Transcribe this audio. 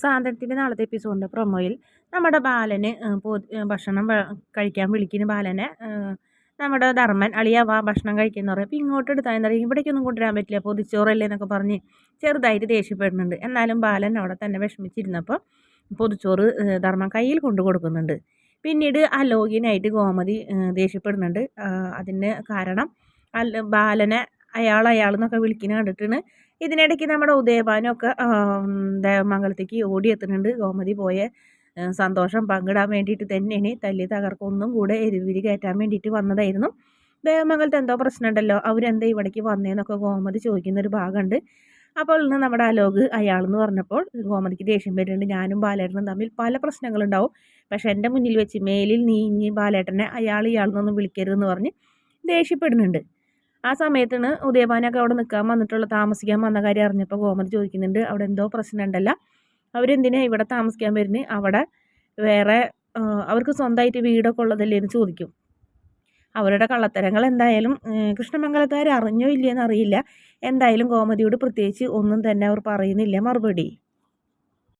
സാന്ത്വനത്തിന്റെ നാളത്തെ എപ്പിസോഡിന്റെ പ്രൊമോയിൽ നമ്മുടെ ബാലന് ഭക്ഷണം കഴിക്കാൻ വിളിക്കുന്ന ബാലനെ നമ്മുടെ ധർമ്മൻ അളിയവ ഭക്ഷണം കഴിക്കുന്ന പറയും. അപ്പോൾ ഇങ്ങോട്ട് എടുത്താൽ എന്താ പറയുക ഇവിടേക്കൊന്നും കൊണ്ടുവരാൻ പറ്റില്ല പൊതിച്ചോറല്ലേ എന്നൊക്കെ പറഞ്ഞ് ചെറുതായിട്ട് ദേഷ്യപ്പെടുന്നുണ്ട്. എന്നാലും ബാലൻ അവിടെ തന്നെ വിഷമിച്ചിരുന്നപ്പോൾ പൊതിച്ചോറ് ധർമ്മൻ കയ്യിൽ കൊണ്ടു കൊടുക്കുന്നുണ്ട്. പിന്നീട് അലോകിനായിട്ട് ഗോമതി ദേഷ്യപ്പെടുന്നുണ്ട്. അതിന് കാരണം ബാലനെ അയാൾ അയാൾ എന്നൊക്കെ വിളിക്കുന്ന കണ്ടിട്ടാണ്. ഇതിനിടയ്ക്ക് നമ്മുടെ ഉദയഭാനൊക്കെ ദേവമംഗലത്തേക്ക് ഓടിയെത്തുന്നുണ്ട്. ഗോമതി പോയ സന്തോഷം പങ്കിടാൻ വേണ്ടിയിട്ട് തന്നെയാണ്. തല്ലി തകർക്കൊന്നും കൂടെ എരിവിരി കയറ്റാൻ വേണ്ടിയിട്ട് വന്നതായിരുന്നു. ദേവമംഗലത്ത് എന്തോ പ്രശ്നമുണ്ടല്ലോ. അവരെന്താ ഇവിടേക്ക് വന്നേന്നൊക്കെ ഗോമതി ചോദിക്കുന്ന ഒരു ഭാഗമുണ്ട്. അപ്പോൾ ഇന്ന് നമ്മുടെ അലോക് എന്ന് പറഞ്ഞപ്പോൾ ഗോമതിക്ക് ദേഷ്യം വരുന്നുണ്ട്. ഞാനും ബാലേട്ടനും തമ്മിൽ പല പ്രശ്നങ്ങളുണ്ടാവും. പക്ഷേ എന്റെ മുന്നിൽ വെച്ച് മേലിൽ നീ ഇനി ബാലേട്ടനെ അയാൾ ഇയാളെന്നൊന്നും വിളിക്കരുതെന്ന് പറഞ്ഞ് ദേഷ്യപ്പെടുന്നുണ്ട്. ആ സമയത്താണ് ഉദയഭാനൊക്കെ അവിടെ നിൽക്കാൻ വന്നിട്ടുള്ള താമസിക്കാൻ വന്ന കാര്യം അറിഞ്ഞപ്പോൾ ഗോമതി ചോദിക്കുന്നുണ്ട് അവിടെ എന്തോ പ്രശ്നം ഉണ്ടല്ല അവരെന്തിനാ ഇവിടെ താമസിക്കാൻ വരുന്നത് അവിടെ വേറെ അവർക്ക് സ്വന്തമായിട്ട് വീടൊക്കെ ഉള്ളതല്ലേ എന്ന് ചോദിക്കും. അവരുടെ കള്ളത്തരങ്ങൾ എന്തായാലും കൃഷ്ണമംഗലത്തുകാർ അറിഞ്ഞോ ഇല്ലയെന്ന് അറിയില്ല. എന്തായാലും ഗോമതിയോട് പ്രത്യേകിച്ച് ഒന്നും തന്നെ അവർ പറയുന്നില്ല മറുപടി.